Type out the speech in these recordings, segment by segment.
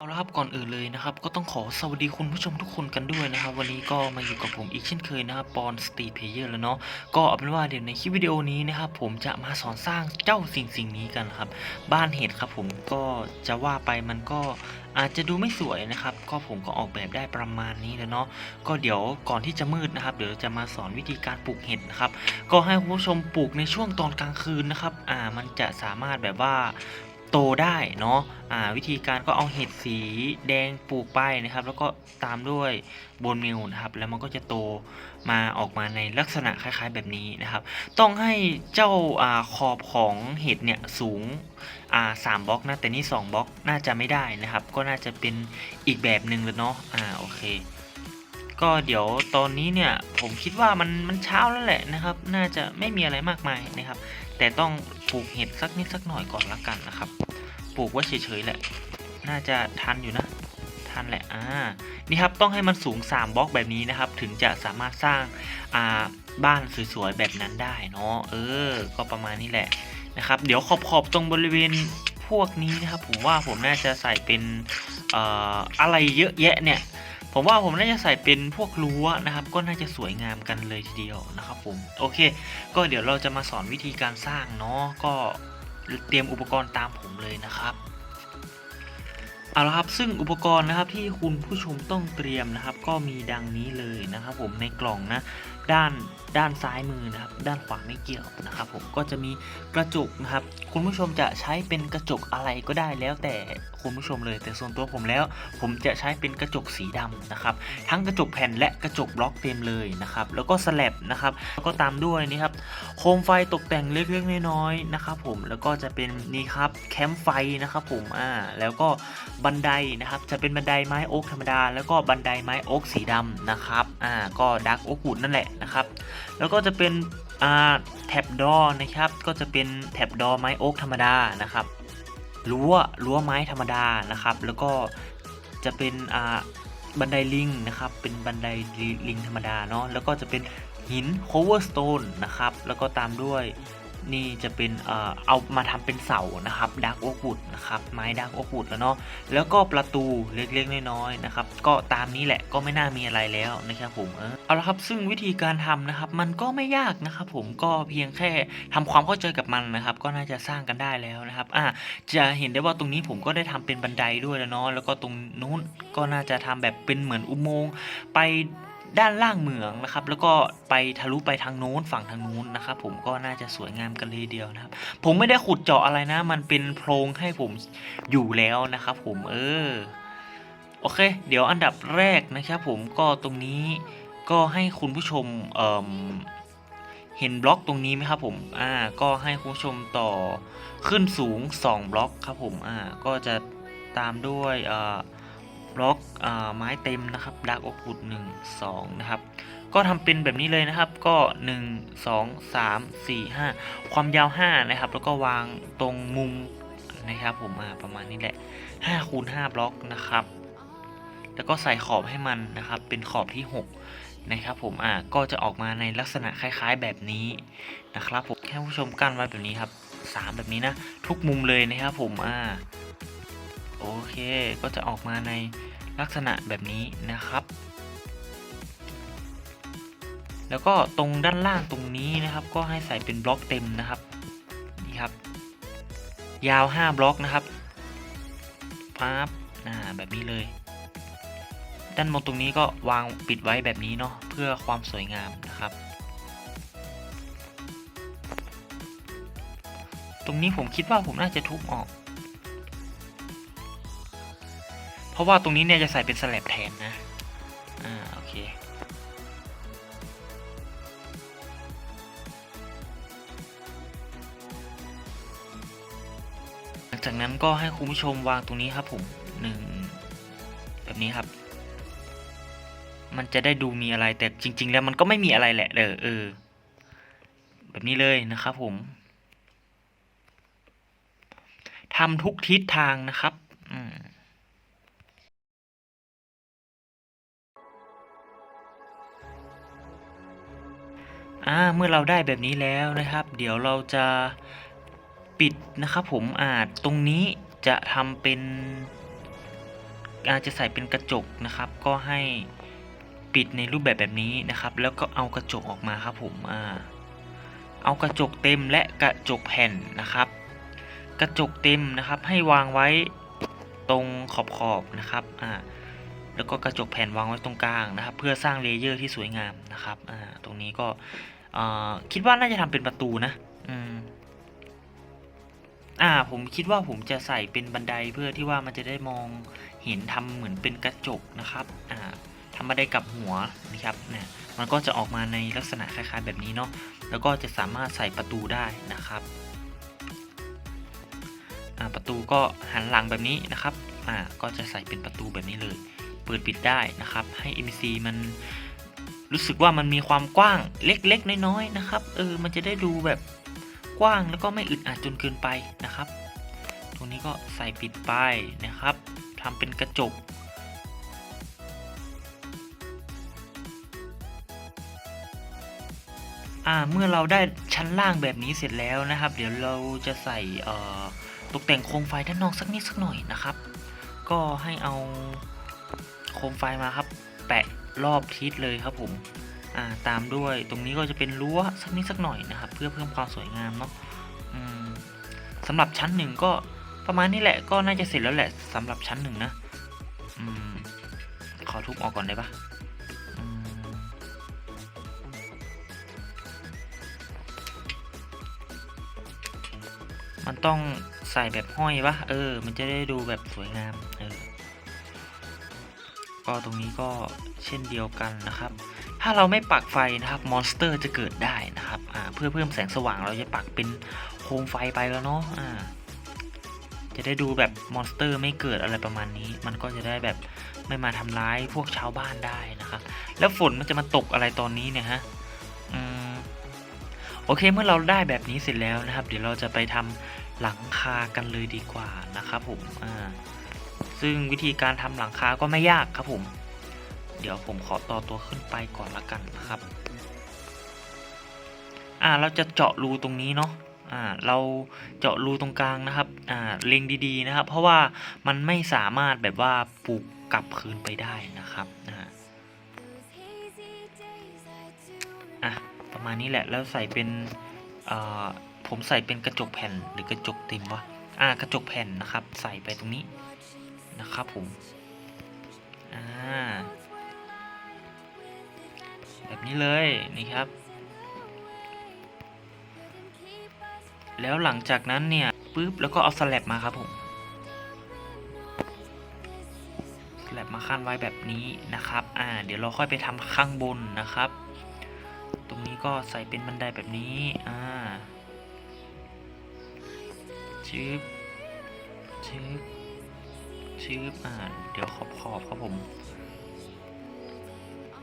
เอาละครับก่อนอื่นเลยนะครับ ก็ต้องขอสวัสดีคุณผู้ชมทุกคนกันด้วยนะครับ วันนี้ก็มาอยู่กับผมอีกเช่นเคยนะครับปอนสตีเพเยอร์แล้วเนาะก็เอาเป็นว่าเดี๋ยวในคลิปวิดีโอนี้นะครับผมจะมาสอนสร้างเจ้าสิ่งสิ่งนี้กันครับ บ้านเห็ดครับผมก็จะว่าไปมันก็อาจจะดูไม่สวยนะครับ ก็ผมก็ออกแบบได้ประมาณนี้แล้วเนาะก็เดี๋ยวก่อนที่จะมืดนะครับ เดี๋ยวจะมาสอนวิธีการปลูกเห็ดนะครับ ก็ให้คุณผู้ชมปลูกในช่วงตอนกลางคืนนะครับ อ่ามันจะสามารถแบบว่า โตได้เนาะอ่าวิธีการก็เอาเห็ดสีแดงปลูกไปนะครับ แล้วก็ตามด้วยบนมิลนะครับ แล้วมันก็จะโตมาออกมาในลักษณะคล้ายๆ แบบนี้นะครับ ต้องให้เจ้าอาขอบของเห็ดเนี่ยสูงอ่าสามบล็อกนะแต่นี่สองบล็อกน่าจะไม่ได้นะครับ ก็น่าจะเป็นอีกแบบหนึ่งเลยเนาะอ่าโอเคก็เดี๋ยวตอนนี้เนี่ยผมคิดว่ามันมันเช้าแล้วแหละนะครับ น่าจะไม่มีอะไรมากมายนะครับ แต่ต้อง ปลูกเห็ดสักนิดสักหน่อยก่อนละกันนะครับ ปลูกไว้เฉยๆแหละ น่าจะทันอยู่นะ ทันแหละ อ่า นี่ครับต้องให้มันสูง 3บล็อกแบบนี้นะครับ ถึงจะสามารถสร้างอ่าบ้านสวยๆแบบนั้นได้เนาะ เออ ก็ประมาณนี้แหละนะครับ เดี๋ยวขอบๆตรงบริเวณพวกนี้นะครับ ผมว่าผมน่าจะใส่เป็นออะไรเยอะแยะเนี่ย ผมว่าผมน่าจะใส่เป็นพวกรั้วนะครับ ก็น่าจะสวยงามกันเลยทีเดียวนะครับผมโอเค ก็เดี๋ยวเราจะมาสอนวิธีการสร้างเนาะก็เตรียมอุปกรณ์ตามผมเลยนะครับเอาละครับซึ่งอุปกรณ์นะครับที่คุณผู้ชมต้องเตรียมนะครับ ก็มีดังนี้เลยนะครับ ผมในกล่องนะ ด้านด้านซ้ายมือนะครับ ด้านขวาไม่เกี่ยวนะครับผมก็จะมีกระจกนะครับ คุณผู้ชมจะใช้เป็นกระจกอะไรก็ได้แล้วแต่คุณผู้ชมเลยแต่ส่วนตัวผมแล้ว ผมจะใช้เป็นกระจกสีดำนะครับ ทั้งกระจกแผ่นและกระจกบล็อกเต็มเลยนะครับ แล้วก็สแลบนะครับแล้วก็ตามด้วยนี่ครับโคมไฟตกแต่งเล็กๆน้อยๆนะครับ ผมแล้วก็จะเป็นนี่ครับแคมป์ไฟนะครับ ผมอ่าแล้วก็บันไดนะครับ จะเป็นบันไดไม้โอ๊กธรรมดา แล้วก็บันไดไม้โอ๊กสีดำนะครับอ่าก็ดักโอ๊กวูดนั่นแหละนะครับ แล้วก็จะเป็นแท็บดอนะครับ ก็จะเป็นแท็บดอไม้โอ๊กธรรมดานะครับรั้วรั้วไม้ธรรมดานะครับ แล้วก็จะเป็นบันไดลิงนะครับ เป็นบันไดลิงธรรมดาเนาะแล้วก็จะเป็นหิน cover stone นะครับ แล้วก็ตามด้วย นี่จะเป็นเอ่อเอามาทำเป็นเสานะครับ dark oak wood นะครับไม้ dark oak wood แล้วเนาะแล้วก็ประตูเล็กๆน้อยๆนะครับก็ตามนี้แหละก็ไม่น่ามีอะไรแล้วนะครับผมเออเอาละครับซึ่งวิธีการทำนะครับมันก็ไม่ยากนะครับผมก็เพียงแค่ทำความเข้าใจกับมันนะครับก็น่าจะสร้างกันได้แล้วนะครับอ่าจะเห็นได้ว่าตรงนี้ผมก็ได้ทำเป็นบันไดด้วยแล้วเนาะแล้วก็ตรงนู้นก็น่าจะทำแบบเป็นเหมือนอุโมงค์ไป ด้านล่างเหมืองนะครับ แล้วก็ไปทะลุไปทางโน้นฝั่งทางนู้นนะครับ ผมก็น่าจะสวยงามกันเลยเดียวนะครับ ผมไม่ได้ขุดเจาะอะไรนะ มันเป็นโพรงให้ผมอยู่แล้วนะครับ ผมเออโอเค เดี๋ยวอันดับแรกนะครับผมก็ตรงนี้ก็ให้คุณผู้ชมเอ่มเห็นบล็อกตรงนี้ไหมครับผม อ่า ก็ให้คุณผู้ชมต่อขึ้นสูง 2 บล็อกครับผม อ่า ก็จะตามด้วยอ่า บล็อกอไม้เต็มนะครับดักอกขุด1 2นะครับ ก็ทำเป็นแบบนี้เลยนะครับก็ 1 2 3 4 5 ความยาว 5 นะครับ แล้วก็วางตรงมุมนะครับผมอ่าประมาณนี้แหละ5คูณ5บล็อกนะครับ แล้วก็ใส่ขอบให้มันนะครับ เป็นขอบที่ 6 นะครับ ผมอ่าก็จะออกมาในลักษณะคล้าย ๆ แบบนี้นะครับผมแค่ผู้ชมกั้นไว้แบบนี้ครับสามแบบนี้นะ ทุกมุมเลยนะครับผมอ่า โอเค ก็จะออกมาในลักษณะแบบนี้นะครับ แล้วก็ตรงด้านล่างตรงนี้นะครับ ก็ให้ใส่เป็นบล็อกเต็มนะครับนี่ครับ ยาว 5 บล็อกนะครับปั๊บอ่าแบบนี้เลย ด้านบนตรงนี้ก็วางปิดไว้แบบนี้เนาะเพื่อความสวยงามนะครับ ตรงนี้ผมคิดว่าผมน่าจะทุบออก ราะว่าตรงนี้เนี่ยจะใส่เป็นสแลบแทนนะ อ่า โอเค หลังจากนั้นก็ให้คุณผู้ชมวางตรงนี้ครับผมหนึ่งแบบนี้ครับ มันจะได้ดูมีอะไรแต่จริง ๆ แล้วมันก็ไม่มีอะไรแหละเออเออ แบบนี้เลยนะครับผมทำทุกทิศทางนะครับ อ่าเมื่อเราได้แบบนี้แล้วนะครับ เดี๋ยวเราจะปิดนะครับผมอาจตรงนี้จะทำเป็นอาจจะใส่เป็นกระจกนะครับ ก็ให้ปิดในรูปแบบแบบนี้นะครับ แล้วก็เอากระจกออกมาครับผมอ่าเอากระจกเต็มและกระจกแผ่นนะครับ กระจกเต็มนะครับให้วางไว้ตรงขอบขอบๆนะครับอ่าแล้วก็กระจกแผ่นวางไว้ตรงกลางนะครับ เพื่อสร้างเลเยอร์ที่สวยงามนะครับอ่าตรงนี้ก็ คิดว่าน่าจะทำเป็นประตูนะอ่า ผมคิดว่าผมจะใส่เป็นบันไดเพื่อที่ว่ามันจะได้มองเห็นทำเหมือนเป็นกระจกนะครับ อ่าทำบันไดกับหัวนะครับ เนี่ย มันก็จะออกมาในลักษณะคล้ายๆ แบบนี้เนาะ แล้วก็จะสามารถใส่ประตูได้นะครับ อ่า ประตูก็หันหลังแบบนี้นะครับ อ่า ก็จะใส่เป็นประตูแบบนี้เลย เปิดปิดได้นะครับ ให้ MC มัน รู้สึกว่ามันมีความกว้างเล็กๆ น้อยๆนะครับ เออ มันจะได้ดูแบบกว้างแล้วก็ไม่อึดอัดจนเกินไปนะครับ ตรงนี้ก็ใส่ปิดไปนะครับทำเป็นกระจกอ่าเมื่อเราได้ชั้นล่างแบบนี้เสร็จแล้วนะครับ เดี๋ยวเราจะใส่ตกแต่งโคมไฟด้านนอกสักนิดสักหน่อยนะครับ ก็ให้เอาโคมไฟมาครับ แปะ รอบทิศเลยครับผมาตามด้วยตรงนี้ก็จะเป็นรั้วสักนิดสักหน่อยนะครับ เพื่อเพิ่มความสวยงามเนาะสำหรับชั้นหนึ่งก็ประมาณนี้แหละก็น่าจะเสร็จแล้วแหละสำหรับชั้นหนึ่งนะอขอทุบออกก่อนได้ปะมมันต้องใส่แบบห้อยปะเออ มันจะได้ดูแบบสวยงามเออก็ตรงนี้ก็เช่นเดียวกันนะครับ ถ้าเราไม่ปักไฟนะครับมอนสเตอร์จะเกิดได้นะครับเพื่อเพิ่มแสงสว่างเราจะปักเป็นโคมไฟไปแล้วเนาะอ่าจะได้ดูแบบมอนสเตอร์ไม่เกิดอะไรประมาณนี้ มันก็จะได้แบบไม่มาทำร้ายพวกชาวบ้านได้นะครับ แล้วฝนมันจะมาตกอะไรตอนนี้เนี่ยฮะโอเคเมื่อเราได้แบบนี้เสร็จแล้วนะครับ เดี๋ยวเราจะไปทำหลังคากันเลยดีกว่านะครับผมอ่าซึ่งวิธีการทำหลังคาก็ไม่ยากครับผม เดี๋ยวผมขอต่อตัวขึ้นไปก่อนละกันนะครับ อ่าเราจะเจาะรูตรงนี้เนาะอ่าเราเจาะรูตรงกลางนะครับอ่าเล็งดีๆนะครับ เพราะว่ามันไม่สามารถแบบว่าปลูกกลับคืนไปได้นะครับอ่าอะประมาณนี้แหละแล้วใส่เป็นอ่าผมใส่เป็นกระจกแผ่นหรือกระจกเต็มวะอ่ากระจกแผ่นนะครับ ใส่ไปตรงนี้นะครับผมอ่า แบบนี้เลยนี่ครับ แล้วหลังจากนั้นเนี่ยปุ๊บแล้วก็เอาสแลบมาครับผมสแลบมาขั้นไว้แบบนี้นะครับ อ่า เดี๋ยวเราค่อยไปทำข้างบนนะครับ ตรงนี้ก็ใส่เป็นบันไดแบบนี้อ่าชึบชึบชึบอ่าเดี๋ยวขอบขอบครับผม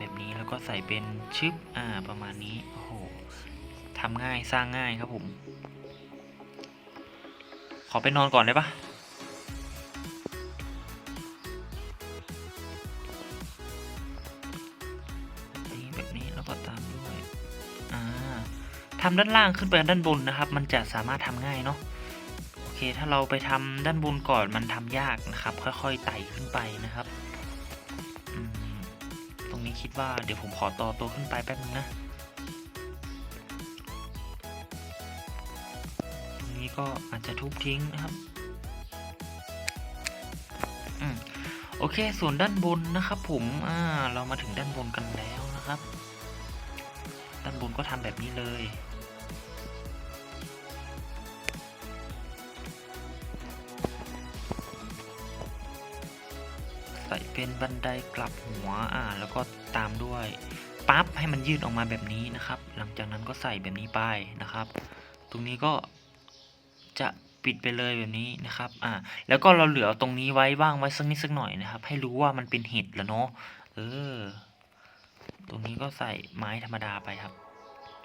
แบบนี้แล้วก็ใส่เป็นชึบอ่าประมาณนี้โอ้โหทำง่ายสร้างง่ายครับผม ขอไปนอนก่อนได้ปะแบบนี้แล้วก็ตามด้วยทำด้านล่างขึ้นไปด้านบนนะครับ มันจะสามารถทำง่ายเนาะโอเค ถ้าเราไปทำด้านบนก่อนมันทำยากนะครับ ค่อยๆไต่ขึ้นไปนะครับ คิดว่าเดี๋ยวผมขอต่อตัวขึ้นไปแป๊บนึงนะตรงนี้ก็อาจจะทุบทิ้งนะครับอืมโอเค ส่วนด้านบนนะครับ ผมอ่าเรามาถึงด้านบนกันแล้วนะครับ ด้านบนก็ทำแบบนี้เลย เป็นบันไดกลับหัวอ่าแล้วก็ตามด้วยปั๊บให้มันยืดออกมาแบบนี้นะครับ หลังจากนั้นก็ใส่แบบนี้ไปนะครับ ตรงนี้ก็จะปิดไปเลยแบบนี้นะครับอ่าแล้วก็เราเหลือตรงนี้ไว้ว่างไว้สักนิดสักหน่อยนะครับ ให้รู้ว่ามันเป็นเห็ดแล้วเนาะเออ ตรงนี้ก็ใส่ไม้ธรรมดาไปครับ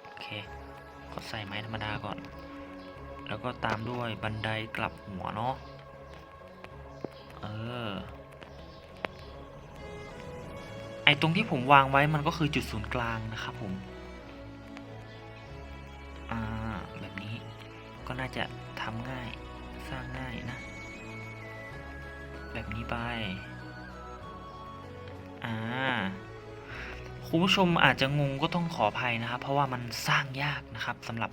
โอเค ก็ใส่ไม้ธรรมดาก่อน แล้วก็ตามด้วยบันไดกลับหัวเนาะเออ ไอตรงที่ผมวางไว้มันก็คือจุดศูนย์กลางนะครับผมอ่าแบบนี้ก็น่าจะทำง่ายสร้างง่ายนะ แบบนี้ไปอ่าคุณผู้ชมอาจจะงงก็ต้องขออภัยนะครับ เพราะว่ามันสร้างยากนะครับสำหรับ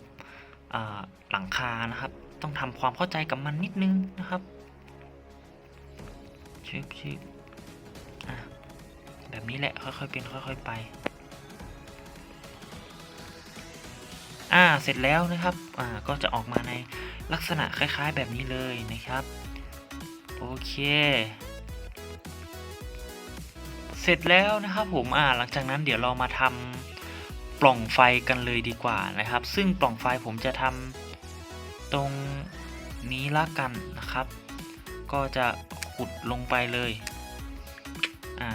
หลังคานะครับ ต้องทำความเข้าใจกับมันนิดนึงนะครับชิบชิบ แบบนี้แหละค่อยๆเป็นค่อย ๆไป อ่าเสร็จแล้วนะครับอ่าก็จะออกมาในลักษณะคล้ายๆแบบนี้เลยนะครับโอเคเสร็จแล้วนะครับผมอ่าหลังจากนั้นเดี๋ยวเรามาทำปล่องไฟกันเลยดีกว่านะครับ ซึ่งปล่องไฟผมจะทำตรงนี้ละกันนะครับ ก็จะขุดลงไปเลยอ่า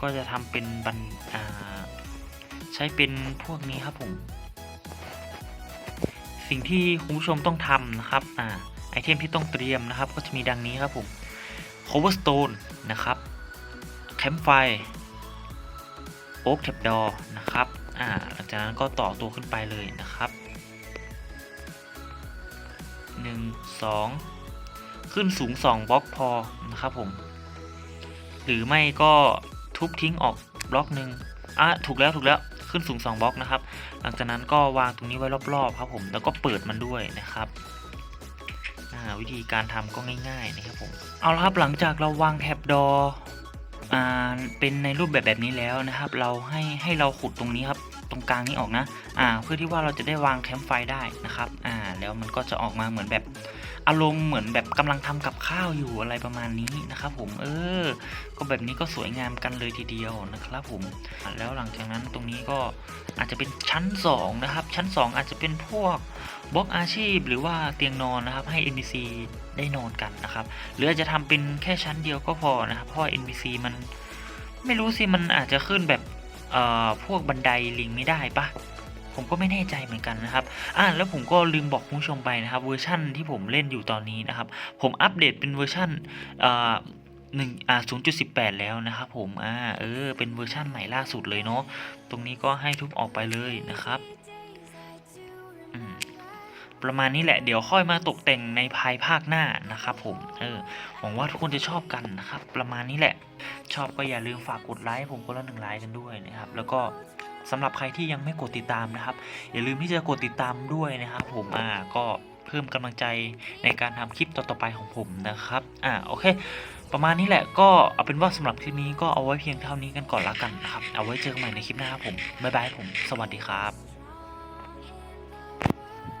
ก็จะทำเป็นบันใช้เป็นพวกนี้ครับผม สิ่งที่คุณผู้ชมต้องทำนะครับอ่าไอเทมที่ต้องเตรียมนะครับ ก็จะมีดังนี้ครับผม cobblestone นะครับ campfire oak trapdoor นะครับอ่าหลังจากนั้นก็ต่อตัวขึ้นไปเลยนะครับ1 2 ขึ้นสูง 2บล็อกพอนะครับผม หรือไม่ก็ ทุบทิ้งออกบล็อกหนึ่งอะถูกแล้วถูกแล้วขึ้นสูง2บล็อกนะครับ หลังจากนั้นก็วางตรงนี้ไว้รอบๆครับผมแล้วก็เปิดมันด้วยนะครับอ่าวิธีการทำก็ง่ายๆนะครับผมเอาละครับหลังจากเราวางแท็บดออ่าเป็นในรูปแบบแบบนี้แล้วนะครับ เราให้ให้เราขุดตรงนี้ครับตรงกลางนี้ออกนะ อ่า เพื่อที่ว่าเราจะได้วางแคมป์ไฟได้นะครับ อ่า แล้วมันก็จะออกมาเหมือนแบบ อารมณ์เหมือนแบบกำลังทำกับข้าวอยู่อะไรประมาณนี้นะครับผมเออ ก็แบบนี้ก็สวยงามกันเลยทีเดียวนะครับผมแล้วหลังจากนั้นตรงนี้ก็อาจจะเป็นชั้น 2 นะครับ ชั้น 2 อาจจะเป็นพวกบล็อกอาชีพ หรือว่าเตียงนอนนะครับให้ NPC ได้นอนกันนะครับ หรืออาจจะทำเป็นแค่ชั้นเดียวก็พอนะครับเพราะ NPC มันไม่รู้สิมันอาจจะขึ้นแบบเอ่อพวกบันไดลิงไม่ได้ปะ ผมก็ไม่แน่ใจเหมือนกันนะครับอ่าแล้วผมก็ลืมบอกคุณผู้ชมไปนะครับเวอร์ชั่นที่ผมเล่นอยู่ตอนนี้นะครับ ผมอัปเดตเป็นเวอร์ชั่นอ่อหนึ่งอ่าศูนย์จุดสิบแปดแล้วนะครับผมอ่าเออเป็นเวอร์ชั่นใหม่ล่าสุดเลยเนาะตรงนี้ก็ให้ทุบออกไปเลยนะครับประมาณนี้แหละเดี๋ยวค่อยมาตกแต่งในภายภาคหน้านะครับผมเออหวังว่าทุกคนจะชอบกันนะครับ ประมาณนี้แหละ ชอบก็อย่าลืมฝากกดไลค์ผมคนละหนึ่งไลค์กันด้วยนะครับ แล้วก็ สำหรับใครที่ยังไม่กดติดตามนะครับ อย่าลืมที่จะกดติดตามด้วยนะครับ ผมอ่าก็เพิ่มกำลังใจในการทำคลิปต่อๆไปของผมนะครับอ่าโอเค ประมาณนี้แหละก็เอาเป็นว่าสำหรับคลิปนี้ก็เอาไว้เพียงเท่านี้กันก่อนละกันนะครับ เอาไว้เจอกันใหม่ในคลิปหน้าครับผมบ๊ายบายผมสวัสดีครับ